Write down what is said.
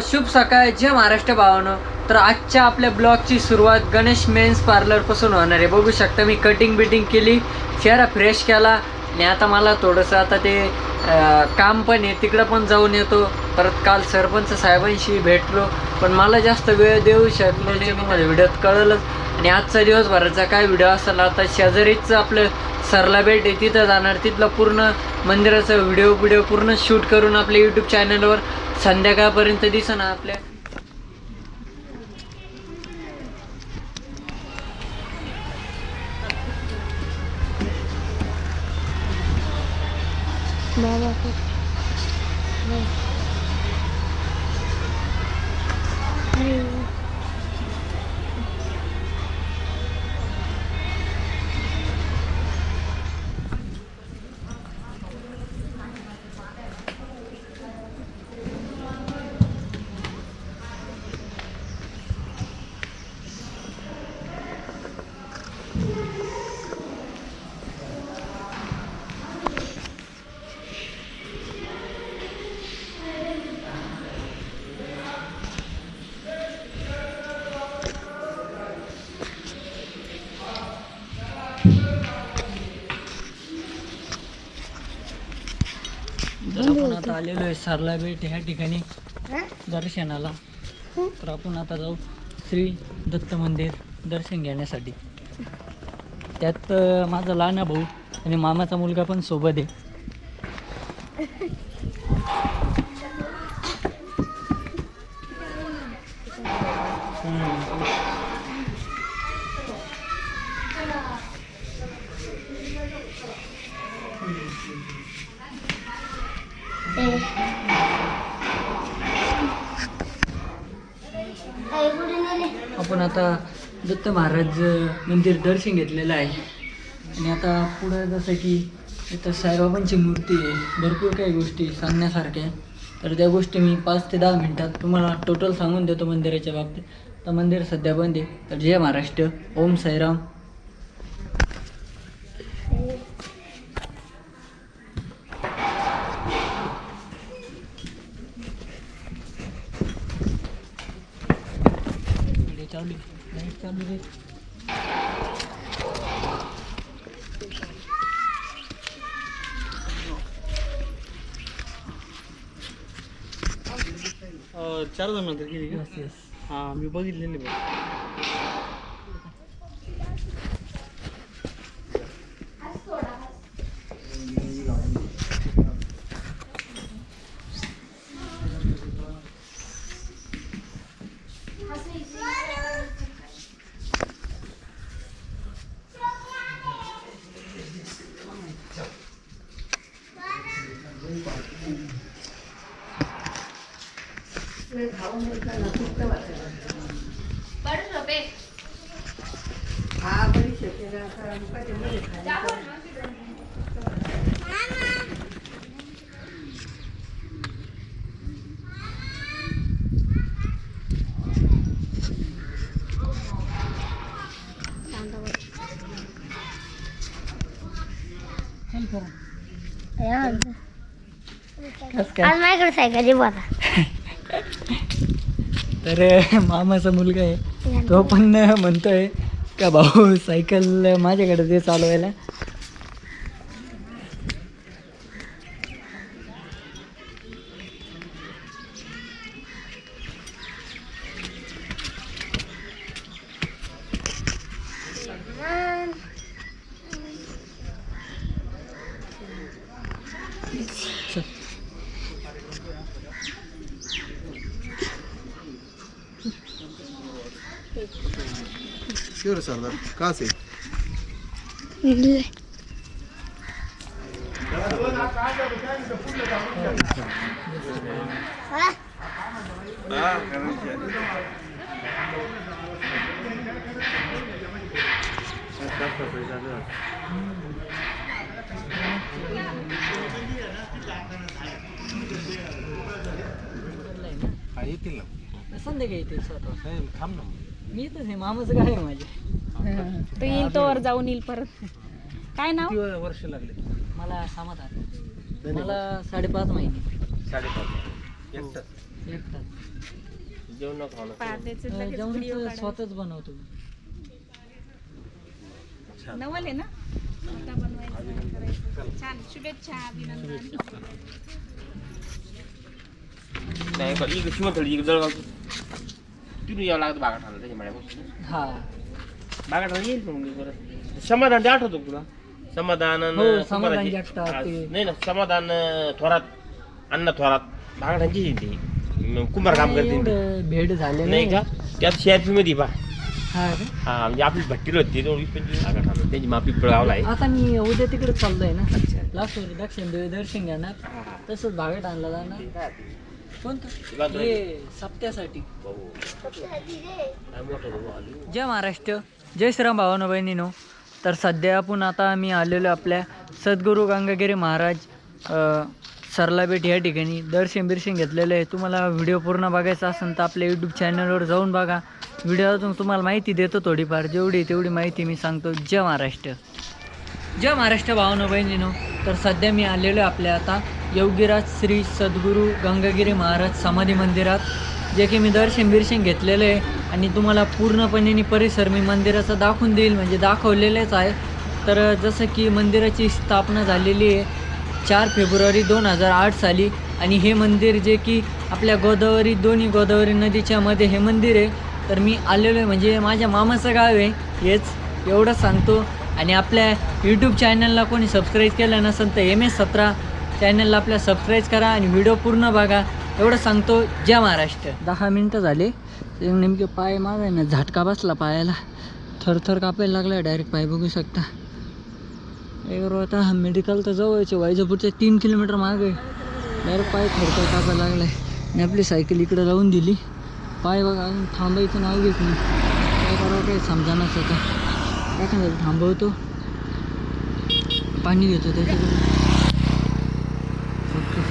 शुभ सकाळ जय महाराष्ट्र भावानो. तर आजच्या आपल्या ब्लॉगची सुरुवात गणेश मेन्स पार्लरपासून होणार आहे. बघू शकता मी कटिंग बिटिंग केली चेहरा फ्रेश केला आणि आता मला थोडंसं आता ते काम पण आहे तिकडं पण जाऊन येतो. परत काल सरपंच साहेबांशी भेटलो पण मला जास्त वेळ देऊ शकलो नाही मला व्हिडिओत कळलंच. आणि आजचा दिवसभराचा काय व्हिडिओ असेल आता शेजारीच आपलं सरला भेट आहे तिथं जाणार तिथलं पूर्ण मंदिराचा व्हिडिओ व्हिडिओ पूर्ण शूट करून आपल्या यूट्यूब चॅनलवर संध्याकाळपर्यंत दिसणार आपल्या. बाबा. आलेलो आहे सरला भेट ह्या ठिकाणी दर्शनाला. तर आपण आता जाऊ श्री दत्त मंदिर दर्शन घेण्यासाठी. त्यात माझा लहान भाऊ आणि मामाचा मुलगा पण सोबत आहे. आपण आता दत्त महाराज मंदिर दर्शन घेतलेलं आहे. आणि आता पुढं जसं की इथं साईबाबांची मूर्ती आहे भरपूर काही गोष्टी सांगण्यासारख्या तर त्या गोष्टी मी पाच ते दहा मिनटात तुम्हाला टोटल सांगून देतो मंदिराच्या बाबतीत. तर मंदिर सध्या बंद आहे. तर जय महाराष्ट्र. ओम साईराम. चालू लाइट चालू रे चार जण नंतर गेली का यस यस हा मी बघितलेली बघ. चल करा आज कस काय माझ्याकडे सायकली बघा तर मामाचा मुलगा आहे. तो पण म्हणतोय का भाऊ सायकल माझ्याकडे दे चालवायला. क्यों रे सरदार कहाँ से हा येतील ना संध्याकाळी येते थांब ना मी आहे मामाचं काय आहे माझे. तो येईल तोवर जाऊन येईल परत. काय नाव? किती वर्ष लागले? मला समाधान मला साडेपाच महिने. साडेपाच. एकटाच जेवण खाणं. अं, लगेच काढा. स्वतःच बनवतो नवल आहे ना? स्वतः बनवायचं करायचं. छान. शुभेच्छा अभिनंदन. नाही का इकडे शिवथळी इकडे जळगाव तिथून यावं लागतं बागाठाला त्याच्या मळ्यापासून हा. बागाठाला येईल मग मी परत. समाधान ते आठवतो का तुला. समाधान अन हो, समाधान जगताप हा, ते. नाही ना समाधान अं, थोरात अण्णा थोरात बागाठांची ती. कुंभार काम करते ती. एवढं भेट झाले नाही का? त्यात सीआरपी मध्ये पा हा का? हा म्हणजे आपली भट्टीला होती दोन वीस पंचवीस बागाठाला त्यांची मापी पिळगावला आहे. आता मी उद्या तिकडे चाललोय ना. लासूर दक्षिण देवी दर्शन घेणार तसंच भागात आणला जाणार कोणतं हे सप्त्यासाठी. जय महाराष्ट्र. जय श्रीराम भावानो बहिणीनो. तर सध्या आपण आता मी आलेलो आपल्या सद्गुरू गंगागिरी महाराज सरलाबेट या ठिकाणी. दर्शन बिर्शन घेतलेलं आहे. तुम्हाला व्हिडिओ पूर्ण बघायचा असेल तर आपल्या यूट्यूब चॅनलवर जाऊन बघा. व्हिडिओ अजून तुम्हाला माहिती देतो थोडीफार. जेवढी तेवढी माहिती मी सांगतो. जय महाराष्ट्र. जय महाराष्ट्र भावनो बहिणीनो. तर सध्या मी आलेलो आहे आपल्या आता योगीराज श्री सद्गुरू गंगागिरी महाराज समाधी मंदिरात जे की मी दर्शन बिर्शन घेतलेलं आहे. आणि तुम्हाला पूर्णपणे परिसर मी मंदिराचा दाखवून देईल म्हणजे दाखवलेलेच आहे. तर जसं की मंदिराची स्थापना झालेली आहे चार फेब्रुवारी दोन हजार आठ साली. आणि हे मंदिर जे की आपल्या गोदावरी दोन्ही गोदावरी नदीच्या मध्ये हे मंदिर आहे. तर मी आलेलो आहे म्हणजे माझ्या मामाचं गाव आहे. हेच एवढं सांगतो. आणि आपल्या यूट्यूब चॅनलला कोणी सबस्क्राईब केलं नसेल तर एम एस सतरा चॅनलला आपल्या सबस्क्राईब करा आणि व्हिडिओ पूर्ण बघा. एवढं सांगतो जय महाराष्ट्र. दहा मिनटं झाले. नेमके पाय मागाय ना झटका बसला पायाला. थरथर कापायला लागला डायरेक्ट पाय बघू शकता. एवढं आता मेडिकल तर जवळचे वायजापूरचे तीन किलोमीटर मागे डायरेक्ट पाय थरथर कापायला लागला आहे आणि आपली सायकल इकडे लावून दिली. पाय बघा थांबायचं नाव घेत नाही. काय करावं काही समजा आता. काय सांगायचं थांबवतो. पाणी घेतो त्याच्याकडे ओके.